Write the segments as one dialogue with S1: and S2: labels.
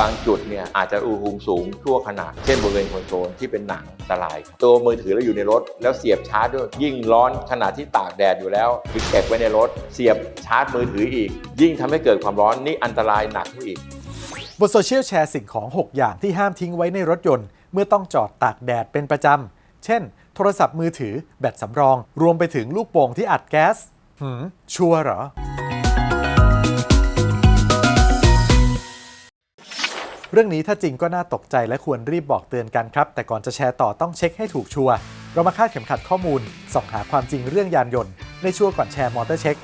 S1: บางจุดเนี่ยอาจจะอุณหภูมิสูงชั่วขนาด เช่นบริเวณคอนโซลที่เป็นหนังอันตราย ตัวมือถือเราอยู่ในรถ แล้วเสียบชาร์จด้วยยิ่งร้อนขนาดที่ตากแดดอยู่แล้วที่เก็บไว้ในรถ เสียบชาร์จมือถืออีก ยิ่งทำให้เกิดความร้อนนี่อันตรายหนักขึ้นอีก
S2: บนโซเชียลแชร์สิ่งของ 6 อย่างที่ห้ามทิ้งไว้ในรถยนต์ เมื่อต้องจอดตากแดดเป็นประจำ เช่น โทรศัพท์มือถือ แบตสำรอง รวมไปถึงลูกโป่งที่อัดแก๊สหืมชัวร์เหรอ เรื่องนี้ถ้าจริงก็น่าตกใจและควรรีบบอกเตือนกันครับ แต่ก่อนจะแชร์ต่อต้องเช็คให้ถูกชัวร์เรามาคาดเข็มขัดข้อมูลส่องหาความจริงเรื่องยานยนต์ในชัวร์ก่อนแชร์มอเตอร์เช็ค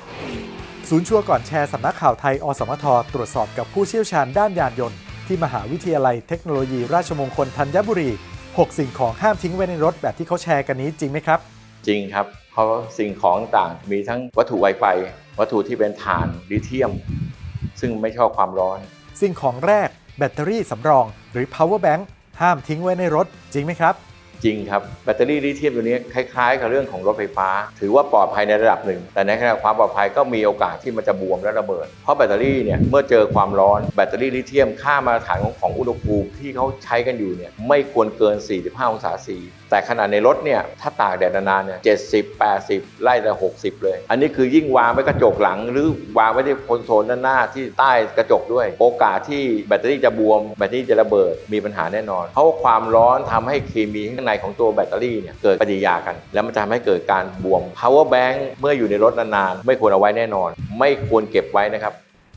S2: ศูนย์ชัวร์ก่อนแชร์สำนักข่าวไทยอสมทตรวจสอบกับผู้เชี่ยวชาญด้านยานยนต์ ที่มหาวิทยาลัยเทคโนโลยีราชมงคลธัญบุรี 6 สิ่งของห้ามทิ้งไว้ในรถแบบที่เขาแชร์กันนี้จริงไหมครับ
S1: จริงครับ เพราะสิ่งของต่างมีทั้งวัตถุไวไฟวัตถุที่เป็นถ่านลิเธียม ซึ่งไม่ชอบความร้อน
S2: สิ่งของแรก แบตเตอรี่สำรอง หรือ power bank ห้ามทิ้งไว้ในรถจริงไหมครับ
S1: จริงครับ แบตเตอรี่ลิเธียมตัวนี้คล้ายๆ กับเรื่องของรถไฟฟ้า ถือว่าปลอดภัยในระดับหนึ่ง แต่ในขณะความปลอดภัยก็มีโอกาสที่มันจะบวมและระเบิด เพราะแบตเตอรี่เนี่ยเมื่อเจอความร้อนแบตเตอรี่ลิเธียมค่ามาตรฐานของของอุณหภูมิที่เขาใช้กันอยู่เนี่ยไม่ควรเกิน 45 องศาซีแต่ขนาดในรถเนี่ยถ้าตากแดดนานๆเนี่ย70 80ไล่แต่60เลย อันนี้คือยิ่งวางไว้กระจกหลัง หรือวางไว้ที่คอนโซลด้านหน้าที่ใต้กระจกด้วย โอกาสที่แบตเตอรี่จะบวม แบตเตอรี่จะระเบิดมีปัญหาแน่นอน เพราะว่าความร้อนทำให้เคมีข้างในของตัวแบตเตอรี่เนี่ยเกิดปฏิกิริยากัน แล้วมันจะทำให้เกิดการบวม power bank เมื่ออยู่ในรถนานๆ ไม่ควรเอาไว้แน่นอน ไม่ควรเก็บไว้นะครับ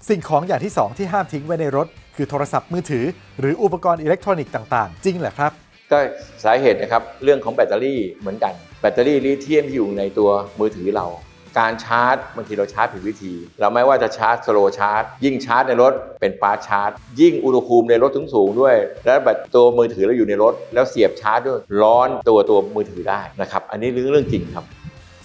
S2: สิ่งของอย่างที่ 2 ที่ห้ามทิ้งไว้ในรถ คือโทรศัพท์มือถือ หรืออุปกรณ์อิเล็กทรอนิกส์ต่างๆ จริงเหรอครับ
S1: ก็สาเหตุนะครับเรื่องของแบตเตอรี่เหมือนกัน แบตเตอรี่ลิเธียมที่อยู่ในตัวมือถือเรา การชาร์จบางทีเราชาร์จผิดวิธี เราไม่ว่าจะชาร์จสโลชาร์จ ยิ่งชาร์จในรถเป็นฟาสต์ชาร์จ ยิ่งอุณหภูมิในรถถึงสูงๆด้วย แล้วแบบตัวมือถือเราอยู่ในรถ แล้วเสียบชาร์จด้วยร้อนตัวตัวมือถือได้นะครับ อันนี้เรื่องเรื่องจริงครับ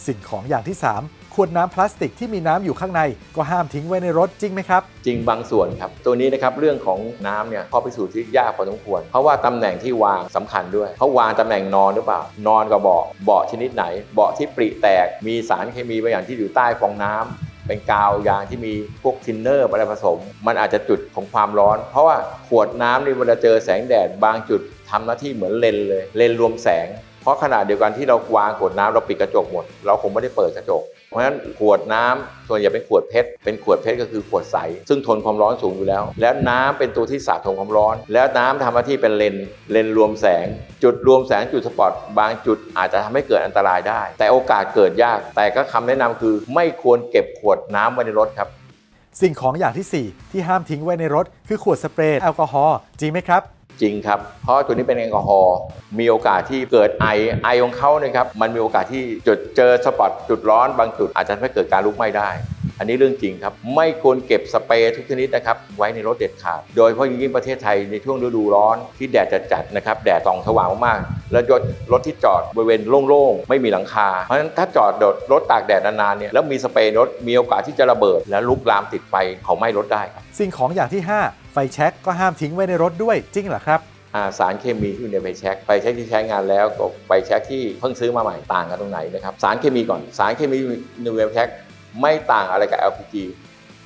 S2: สิ่งของอย่างที่ 3 วดน้ำพลาสติกที่มีน้ำอยู่ข้างใน ก็ห้ามทิ้งไว้ในรถจริงไหมครับ
S1: จริงบางส่วนครับ ตัวนี้นะครับเรื่องของน้ำเนี่ยข้อพิสูจน์ที่ยากพอสมควร เพราะว่าตำแหน่งที่วางสำคัญด้วยเขาวางตำแหน่งนอนหรือเปล่านอนกับเบาะเบาะชนิดไหน เบาะที่ปริแตกมีสารเคมีบางอย่างที่อยู่ใต้ฟองน้ำเป็นกาวยางที่มีพวกทินเนอร์อะไรผสม มันอาจจะจุดของความร้อน เพราะว่าขวดน้ำนี่เวลาเจอแสงแดดบางจุดทำหน้าที่เหมือนเลนเลย เลนรวมแสง เพราะขนาดเดียวกันที่เราวางขวดน้ำเราปิดกระจกหมด เราคงไม่ได้เปิดกระจก เพราะฉะนั้นขวดน้ำส่วนใหญ่เป็นขวดเพชร เป็นขวดเพชรก็คือขวดใส ซึ่งทนความร้อนสูงอยู่แล้ว แล้วน้ำเป็นตัวที่สะสมความร้อน แล้วน้ำทำหน้าที่เป็นเลน เลนรวมแสง จุดรวมแสงจุดสปอตบางจุดอาจจะทำให้เกิดอันตรายได้ แต่โอกาสเกิดยาก แต่ก็คำแนะนำคือ ไม่ควรเก็บขวดน้ำไว้ในรถครับ
S2: สิ่งของอย่างที่ 4 ที่ห้ามทิ้งไว้ในรถ คือขวดสเปรย์แอลกอฮอล์จริงไหมครับ
S1: จริงครับ เพราะตัวนี้เป็นแอลกอฮอล์มีโอกาสที่เกิดไอไอของเขาเนี่ยครับมันมีโอกาสที่จุดเจอสปอตจุดร้อนบางจุดอาจจะทำให้เกิดการลุกไหม้ได้ อันนี้เรื่องจริงครับ ไม่ควรเก็บสเปรย์ทุกชนิดนะครับไว้ในรถเด็ดขาด โดยเฉพาะยิ่งประเทศไทยในช่วงฤดูร้อนที่แดดจัดๆนะครับแดดส่องสว่างมากๆแล้วรถรถที่จอดบริเวณโล่งๆไม่มีหลังคา เพราะฉะนั้นถ้าจอดดดรถตากแดดนานๆเนี่ยแล้วมีสเปรย์รถมีโอกาสที่จะระเบิด และลุกลามติดไฟเผาไหม้รถได้
S2: สิ่งของอย่างที่ 5 แช็กก็ห้ามทิ้งไว้ในรถด้วยจริงเหรอครับา
S1: สารเคมีที่อยู่ในไฟแช็กไฟแช็กที่ใช้งานแล้วกับไฟแช็กที่เพิ่งซื้อมาใหม่ต่างกันตรงไหนนะครับสารเคมีก่อนสารเคมีในไฟแช็กไม่ต่างอะไรกับ LPG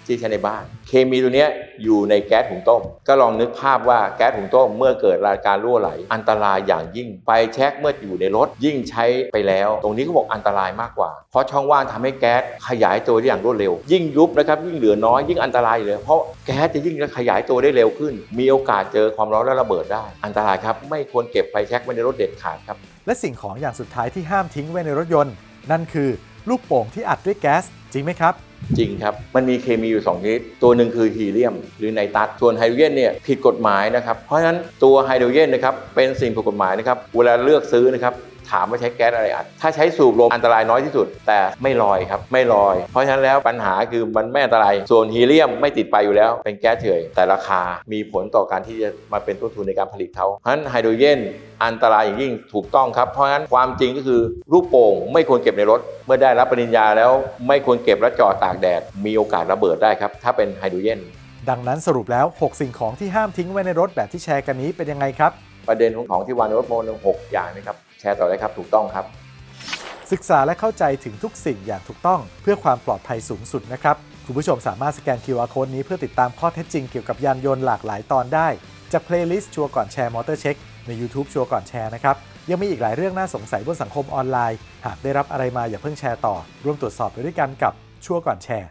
S1: ที่ใช้ในบ้าน เคมีตัวนี้อยู่ในแก๊สหุงต้ม ก็ลองนึกภาพว่าแก๊สหุงต้มเมื่อเกิดราการรั่วไหล อันตรายอย่างยิ่งไฟแช็กเมื่ออยู่ในรถยิ่งใช้ไปแล้ว ตรงนี้เขาบอกอันตรายมากกว่า เพราะช่องว่างทำให้แก๊สขยายตัวได้อย่างรวดเร็ว ยิ่งยุบนะครับยิ่งเหลือน้อยยิ่งอันตรายเลย เพราะแก๊สจะยิ่งขยายตัวได้เร็วขึ้น มีโอกาสเจอความร้อนและระเบิดได้ อันตรายครับไม่ควรเก็บไฟแช็กไว้ในรถเด็ดขาดครับ
S2: และสิ่งของอย่างสุดท้ายที่ห้ามทิ้งไว้ในรถยนต์ นั่นคือลูกโป่งที่อัดด้วยแก๊สจริงไหมครับ
S1: จริงครับ มันมีเคมีอยู่2ชนิด ตัวหนึ่งคือฮีเลียม หรือไนตรัสส่วนไฮโดรเจนเนี่ยผิดกฎหมายนะครับ เพราะฉะนั้นตัวไฮโดรเจนนะครับเป็นสิ่งผิดกฎหมายนะครับ เวลาเลือกซื้อนะครับ ถามว่าใช้แก๊สอะไรอัด ถ้าใช้สูบลมอันตรายน้อยที่สุด แต่ไม่ลอยครับ ไม่ลอย เพราะฉะนั้นแล้วปัญหาคือมันไม่อันตราย ส่วนฮีเลียมไม่ติดไฟอยู่แล้ว เป็นแก๊สเฉย แต่ราคามีผลต่อการที่จะมาเป็นต้นทุนในการผลิตเขาเพราะฉะนั้นไฮโดรเจนอันตรายอย่างยิ่งถูกต้องครับ เพราะฉะนั้นความจริงก็คือลูกโป่งไม่ควรเก็บในรถ เมื่อได้รับปริญญาแล้วไม่ควรเก็บและจอดตากแดด มีโอกาสระเบิดได้ครับ ถ้าเป็นไฮโดรเจน
S2: ดังนั้นสรุปแล้ว 6 สิ่งของที่ห้ามทิ้งไว้ในรถแบบที่แชร์กันนี้เป็นยังไงครับ
S1: ประเด็นของของที่วางในรถโมนหกอย่างนะครับ แชร์ต่อเลยครับ ถูกต้องครับ
S2: ศึกษาและเข้าใจถึงทุกสิ่งอย่างถูกต้องเพื่อความปลอดภัยสูงสุดนะครับ คุณผู้ชมสามารถสแกน QR Code นี้เพื่อติดตามข้อเท็จจริงเกี่ยวกับยานยนต์หลากหลายตอนได้ จากเพลย์ลิสต์ชัวร์ก่อนแชร์มอเตอร์เช็คใน YouTube ชัวร์ก่อนแชร์นะครับ ยังมีอีกหลายเรื่องน่าสงสัยบนสังคมออนไลน์ หากได้รับอะไรมาอย่าเพิ่งแชร์ต่อ ร่วมตรวจสอบไปด้วยกันกับชัวร์ก่อนแชร์